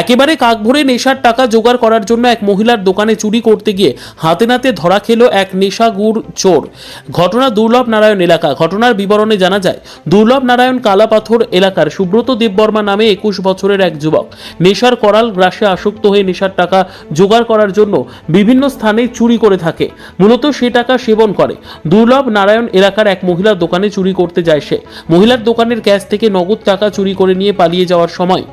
একেবারে কাক ভরে নেশার টাকা জোগাড় করার জন্য এক মহিলার দোকানে চুরি করতে গিয়ে হাতে নাতে ধরা খেলো এক নেশাগুড় চোর। ঘটনা দুর্লভ নারায়ণ এলাকা। ঘটনার বিবরণে জানা যায়, দুর্লভ নারায়ণ কালাপাথর এলাকার সুব্রত দেববর্মা নামে একুশ বছরের এক যুবক। নেশার করাল গ্রাসে আসক্ত হয়ে নেশার টাকা জোগাড় করার জন্য বিভিন্ন স্থানে চুরি করে থাকে। মূলত সে টাকা সেবন করে। দুর্লভ নারায়ণ এলাকার এক মহিলার দোকানে চুরি করতে যায় সে। মহিলার দোকানের ক্যাশ থেকে নগদ টাকা চুরি করে নিয়ে পালিয়ে যাওয়ার সময়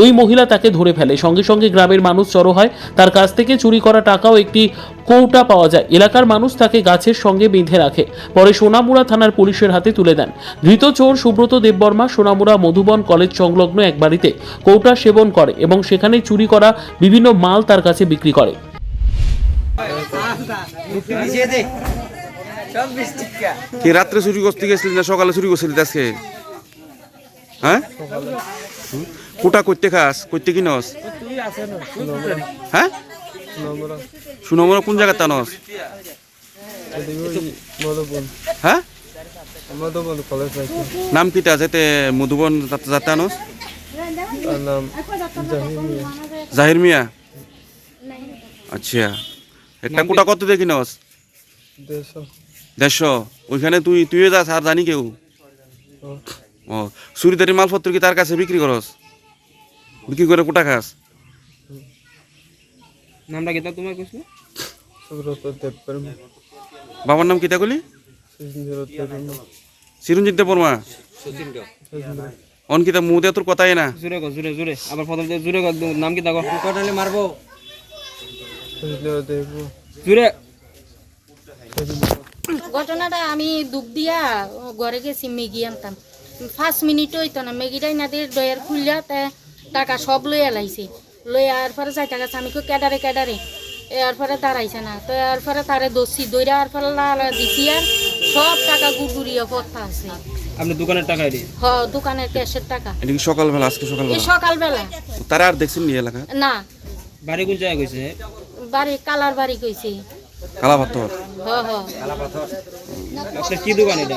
ওই মহিলা তাকে ধরে ফেলে। সঙ্গে সঙ্গে গ্রামের মানুষ জড়ো হয়। তার কাছ থেকে চুরি করা টাকাও একটি কৌটা পাওয়া যায়। এলাকার মানুষ তাকে গাছের সঙ্গে বেঁধে রাখে। পরে সোনামুড়া থানার পুলিশের হাতে তুলে দেন। ধৃত চোর সুব্রত দেববর্মা সোনামুড়া মধুবন কলেজ সংলগ্ন এক বাড়িতে কৌটা সেবন করে এবং সেখানে চুরি করা বিভিন্ন মাল তার কাছে বিক্রি করে। কা রাত্রে চুরি করতে গেছিলি না সকালে চুরি করছিলি আজকে? হ্যাঁ? কোটা করতে খাস? করতে কি নস? হ্যাঁ? সুনমরা কোন জায়গাতে নস? হ্যাঁ? নাম কিটা যেতে মধুবন যাতে আনস জাহির মিয়া? আচ্ছা। একটা কোটা কত দেখি নস? দেড়শো। ওইখানে তুই তুইও যাস, আর জানি কেউ। ও। চুরিদারি মালপত্র কি তার কাছে বিক্রি করস? বিক্রি করে কোটা খাস? নামটা কি তোমার কইছিল? সুব্রত দেববর্মা বাবার নাম কিতা কলি সুন্দর দেববর্মা অন কিতা মুদে তোর কথাই না? জোরে কর জোরে জোরে। আবার প্রথম থেকে জোরে কর নাম কি দেখো কটালে মারবো? জোরে। ঘটনাটা আমি দুধ দিয়া ঘরে গেছি ম্যাগি আনতাম। পাঁচ মিনিট হইতো না ম্যাগিটাই না দিয়ে ডয়ার খুললা তা টাকা সব লইয়া এলাইছে। লই আর পরে যাইতে গেছে আমি কই কেডারে কেডারে এর পরে দাঁড়াইছে না। তো এর পরে তারে দোষী দইরা আর পরে লাল দিছি আর সব টাকা গুগুরিয়া পথা আছে। আপনি দোকানের টাকা দিয়ে? হ দোকানের ক্যাশের টাকা। এটা কি সকালবেলা আজকে এই সকালবেলা। সকালবেলা তারা আর দেখছেন নি এলাকা? না। বাড়ি কোন জায়গায় কইছে? বাড়ি কালার বাড়ি কইছে। কালা পাথর হ। হ আপনার কি দোকান এটা?